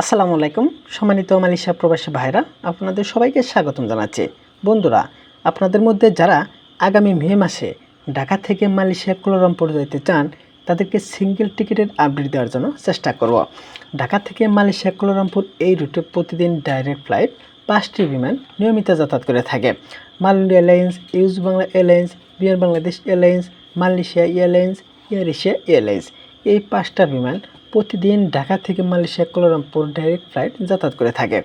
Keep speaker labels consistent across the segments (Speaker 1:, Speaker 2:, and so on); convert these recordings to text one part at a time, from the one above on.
Speaker 1: আসসালামু আলাইকুম, সম্মানিত মালয়েশিয়া প্রবাসী ভাইরা আপনাদের সবাইকে স্বাগতম জানাচ্ছি। বন্ধুরা, আপনাদের মধ্যে যারা আগামী মে মাসে ঢাকা থেকে মালয়েশিয়া কুলালামপুর যেতে চান, তাদেরকে সিঙ্গেল টিকিটের আপডেট দেওয়ার জন্য চেষ্টা করব। ঢাকা থেকে মালয়েশিয়া কুলালামপুর এই রুটে প্রতিদিন ডাইরেক্ট ফ্লাইট, পাঁচটি বিমান নিয়মিত যাতায়াত করে থাকে। মাল India airlines US Bangla airlines বিয়ার Bangladesh airlines, Malaysia airlines, AirAsia airlines. এই পাঁচটা বিমান প্রতিদিন ঢাকা থেকে মালয়েশিয়া কোলারামপুর ডাইরেক্ট ফ্লাইট যাতায়াত করে থাকে।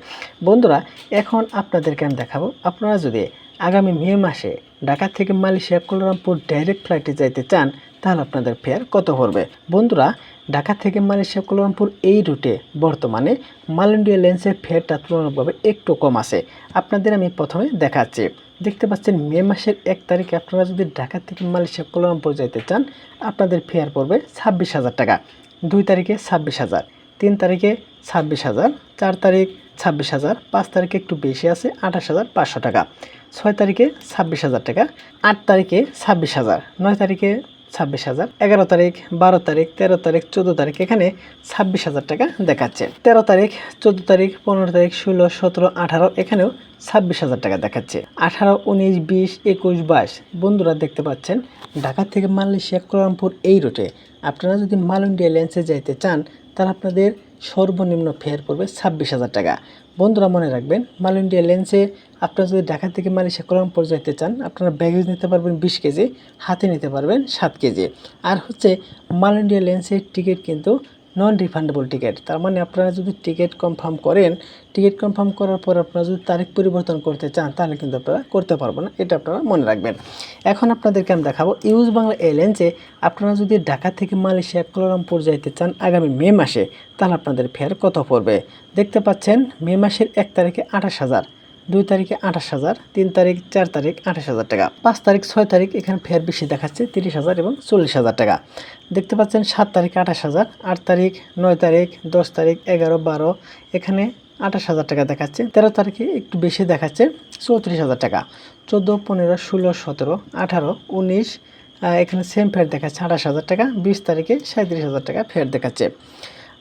Speaker 1: বন্ধুরা, এখন আপনাদেরকে আমি দেখাবো, আপনারা যদি আগামী মে মাসে ঢাকা থেকে মালয়েশিয়া কোলারামপুর ডাইরেক্ট ফ্লাইটে যাইতে চান, তাহলে আপনাদের ফেয়ার কত পড়বে? বন্ধুরা, ঢাকা থেকে মালয়েশিয়া কোলারামপুর এই রুটে বর্তমানে মাল ইন্ডিয়া লেন্সের ফেয়ারটা তুলনামূলকভাবে একটু কম আছে। আপনাদের আমি প্রথমে দেখাচ্ছি। দেখতে পাচ্ছেন, মে মাসের এক তারিখে আপনারা যদি ঢাকা থেকে মালয়েশিয়া কোলারামপুর যাইতে চান, আপনাদের ফেয়ার পড়বে ছাব্বিশ হাজার টাকা। দুই তারিখে ছাব্বিশ হাজার, তিন তারিখে ছাব্বিশ হাজার, চার তারিখ ছাব্বিশ হাজার, পাঁচ তারিখে একটু বেশি আছে আঠাশ হাজার পাঁচশো টাকা, ছয় তারিখে ছাব্বিশ হাজার টাকা, আট তারিখে ছাব্বিশ হাজার, নয় তারিখে ছাব্বিশ হাজার, এগারো তারিখ, বারো তারিখ, তেরো তারিখ, চোদ্দ তারিখ, এখানে ছাব্বিশ হাজার টাকা দেখাচ্ছে। তেরো তারিখ, চোদ্দ তারিখ, পনেরো তারিখ, ষোলো, সতেরো, আঠারো, এখানেও ছাব্বিশ হাজার টাকা দেখাচ্ছে। আঠারো, উনিশ, বিশ, একুশ, বাইশ, বন্ধুরা দেখতে পাচ্ছেন, ঢাকা থেকে মালয়েশিয়া কোলালামপুর এই রুটে। আপনারা যদি মাল ইন্ডিয়া লেন্সে যাইতে চান, তাহলে আপনাদের সর্বনিম্ন ফেয়ার পড়বে ছাব্বিশ হাজার টাকা। বন্ধুরা মনে রাখবেন, মাল ইন্ডিয়া লেন্সে আপনারা যদি ঢাকা থেকে মালয়েশিয়া কোলালামপুর যেতে চান, আপনারা ব্যাগেজ নিতে পারবেন বিশ কেজি, হাতে নিতে পারবেন সাত কেজি। আর হচ্ছে, মাল ইন্ডিয়া লেন্সের টিকিট কিন্তু নন রিফান্ডেবল টিকিট তার মানে আপনারা যদি টিকিট কনফার্ম করেন টিকিট কনফার্ম করার পর আপনারা যদি তারিখ পরিবর্তন করতে চান, তাহলে কিন্তু আপনারা করতে পারবেন না। এটা আপনারা মনে রাখবেন। এখন আপনাদেরকে আমি দেখাবো ইউজ বাংলা এয়ারলাইন্সে আপনারা যদি ঢাকা থেকে মালয়েশিয়া, কোলালামপুর যাইতে চান আগামী মে মাসে, তাহলে আপনাদের ফেয়ার কত পড়বে? দেখতে পাচ্ছেন মে মাসের এক তারিখে আঠাশ হাজার। দুই তারিখে আঠাশ হাজার, তিন তারিখ, চার তারিখ আঠাশ হাজার টাকা। পাঁচ তারিখ, ছয় তারিখ এখানে ফের বেশি দেখাচ্ছে তিরিশ হাজার এবং চল্লিশ হাজার টাকা। দেখতে পাচ্ছেন সাত তারিখে আঠাশ হাজার, আট তারিখ, নয় তারিখ, দশ তারিখ, এগারো, বারো, এখানে আঠাশ হাজার টাকা দেখাচ্ছে। তেরো তারিখে একটু বেশি দেখাচ্ছে চৌত্রিশ হাজার টাকা। চোদ্দ, পনেরো, ষোলো, সতেরো, আঠারো, উনিশ এখানে সেম ফের দেখাচ্ছে আঠাশ হাজার টাকা, বিশ তারিখে সাঁত্রিশ হাজার টাকা ফের দেখাচ্ছে।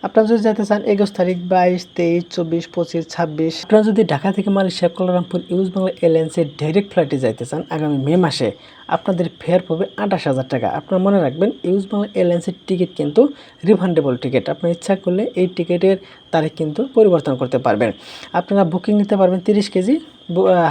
Speaker 1: আপনারা যদি যেতে চান একুশ তারিখ, বাইশ, তেইশ, চব্বিশ, পঁচিশ, ছাব্বিশ, আপনারা যদি ঢাকা থেকে মালয়েশিয়া কোলারামপুর ইউজ বাংলা এয়ারলাইন্সের ডাইরেক্ট ফ্লাইটে যাইতে চান, আগামী মে মাসে আপনাদের ফেয়ার পড়বে আঠাশ হাজার টাকা। আপনারা মনে রাখবেন ইউজ বাংলা এয়ারলাইন্সের টিকিট কিন্তু রিফান্ডেবল টিকিট আপনার ইচ্ছা করলে এই টিকিটের তারিখ কিন্তু পরিবর্তন করতে পারবেন। আপনারা বুকিং নিতে পারবেন তিরিশ কেজি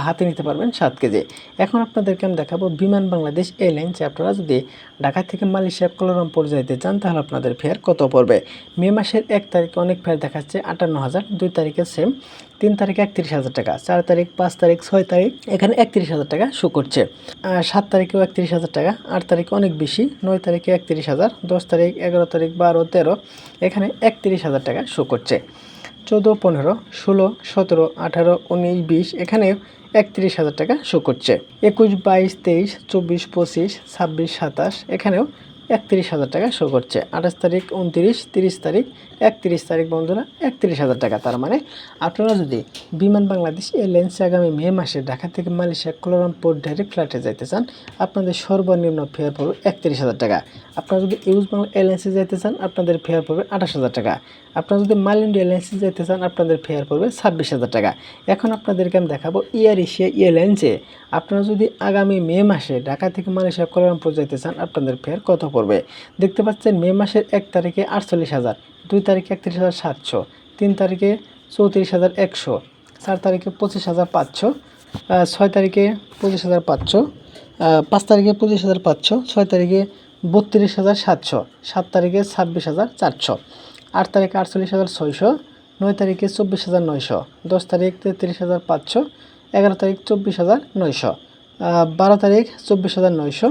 Speaker 1: হাতে নিতে পারবেন সাত কেজি। এখন আপনাদেরকে আমি দেখাবো বিমান বাংলাদেশ এয়ারলাইন্সে আপনারা যদি ঢাকা থেকে মালয়েশিয়া, কোলারামপুর যাইতে চান, তাহলে আপনাদের ফেয়ার কত পড়বে? মে মাসের এক তারিখে অনেক ফেয়ার দেখাচ্ছে আটান্ন হাজার, দুই তারিখে সেম তিন তারিখে একত্রিশ হাজার টাকা, চার তারিখ, পাঁচ তারিখ, ছয় তারিখ, এখানে একত্রিশ হাজার টাকা শো করছে। সাত তারিখেও একত্রিশ হাজার টাকা, আট তারিখে অনেক বেশি, নয় তারিখে একত্রিশ হাজার, দশ তারিখ, এগারো তারিখ, বারো, তেরো, এখানে একত্রিশ হাজার টাকা শো করছে। চোদ্দ, পনেরো, ষোলো, সতেরো, আঠারো, উনিশ, বিশ, এখানে একত্রিশ হাজার টাকা শো করছে। একুশ, বাইশ, তেইশ, চব্বিশ, পঁচিশ, ছাব্বিশ, সাতাশ, এখানেও একত্রিশ হাজার টাকা শো করছে। আঠাশ তারিখ, উনত্রিশ, তিরিশ তারিখ, একত্রিশ তারিখ বন্ধুরা, একত্রিশ হাজার টাকা। তার মানে আপনারা যদি বিমান বাংলাদেশ এয়ারলাইন্সে আগামী মে মাসে ঢাকা থেকে মালয়েশিয়া কোলারামপুর ডাইরেক্ট ফ্লাইটে যাইতে চান, আপনাদের সর্বনিম্ন ফেয়ার পড়বে একত্রিশ হাজার টাকা। আপনারা যদি ইউজ বাংলা এয়ারলাইন্সে যাইতে চান, আপনাদের ফেয়ার পড়বে আঠাশ হাজার টাকা। আপনারা যদি মাল ইন্ডিয়া এয়ারলাইন্সে যেতে চান, আপনাদের ফেয়ার পড়বে ছাব্বিশ হাজার টাকা। এখন আপনাদেরকে আমি দেখাবো এয়ার এশিয়া এয়ারলাইন্সে আপনারা যদি আগামী মে মাসে ঢাকা থেকে মালয়েশিয়া কোলালামপুর যেতে চান, আপনাদের ফেয়ার কত পড়বে? দেখতে পাচ্ছেন মে মাসের এক তারিখে আটচল্লিশ হাজার, দুই তারিখে একত্রিশ হাজার সাতশো, তিন তারিখে চৌত্রিশ হাজার একশো, চার তারিখে পঁচিশ হাজার পাঁচশো ছয় তারিখে পঁচিশ হাজার পাঁচশো পাঁচ তারিখে পঁচিশ হাজার পাঁচশো, ছয় তারিখে বত্রিশ হাজার সাতশো, সাত তারিখে ছাব্বিশ হাজার চারশো, আট তারিখে আটচল্লিশ হাজার ছয়শো, নয় তারিখে চব্বিশ হাজার নয়শো, দশ তারিখ তেত্রিশ হাজার পাঁচশো, এগারো তারিখ চব্বিশ হাজার নয়শো বারো তারিখ চব্বিশ হাজার নয়শো,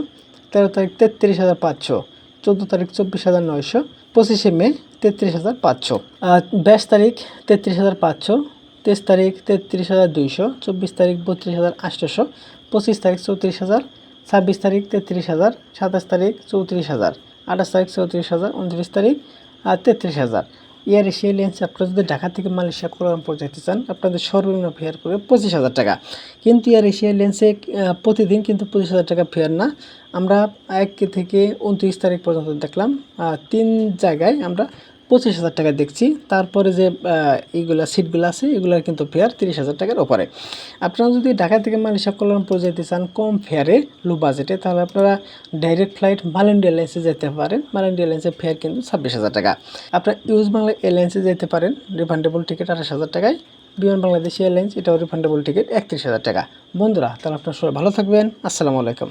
Speaker 1: তেরো তারিখ তেত্রিশ হাজার পাঁচশো, চোদ্দ তারিখ চব্বিশ হাজার নয়শো, পঁচিশে মে তেত্রিশ হাজার পাঁচশো বাইশ তারিখ তেত্রিশ হাজার পাঁচশো, তেইশ তারিখ তেত্রিশ হাজার দুইশো, চব্বিশ তারিখ বত্রিশ হাজার আটশোশো, পঁচিশ তারিখ চৌত্রিশ হাজার ছাব্বিশ তারিখ তেত্রিশ হাজার, সাতাশ তারিখ চৌত্রিশ হাজার, আঠাশ তারিখ চৌত্রিশ হাজার, উনত্রিশ তারিখ, আর তেত্রিশ হাজার। এয়ার এশিয়া লেন্স আপনারা যদি ঢাকা থেকে মালয়েশিয়া কোলালামপুর যেতে চান, আপনাদের সর্বনিম্ন ফেয়ার পড়বে পঁচিশ হাজার টাকা। কিন্তু এয়ার এশিয়া লেন্সে প্রতিদিন কিন্তু পঁচিশ হাজার টাকা ফেয়ার না। আমরা এক থেকে উনত্রিশ তারিখ পর্যন্ত দেখলাম তিন জায়গায় আমরা পঁচিশ হাজার টাকা দেখছি। তারপরে যে এইগুলা সিটগুলো আছে, এগুলোর কিন্তু ফেয়ার তিরিশ হাজার টাকার ওপরে। আপনারা যদি ঢাকা থেকে মালয়েশিয়া কোলালামপুর যেতে চান কম ফেয়ারে লো বাজেটে তাহলে আপনারা ডাইরেক্ট ফ্লাইট মালেন্ডিয়া এয়ারলাইন্সে যেতে পারেন। মালেন্ডিয়া এয়ারলাইন্সের ফেয়ার কিন্তু ছাব্বিশ হাজার টাকা। আপনারা ইউজ বাংলা এয়ারলাইন্সে যেতে পারেন রিফান্ডেবল টিকিট আঠাশ হাজার টাকায়। বিমান বাংলাদেশ এয়ারলাইন্স এটাও রিফান্ডেবল টিকিট একত্রিশ হাজার টাকা। বন্ধুরা, তাহলে আপনারা সবাই ভালো থাকবেন। আসসালামু আলাইকুম।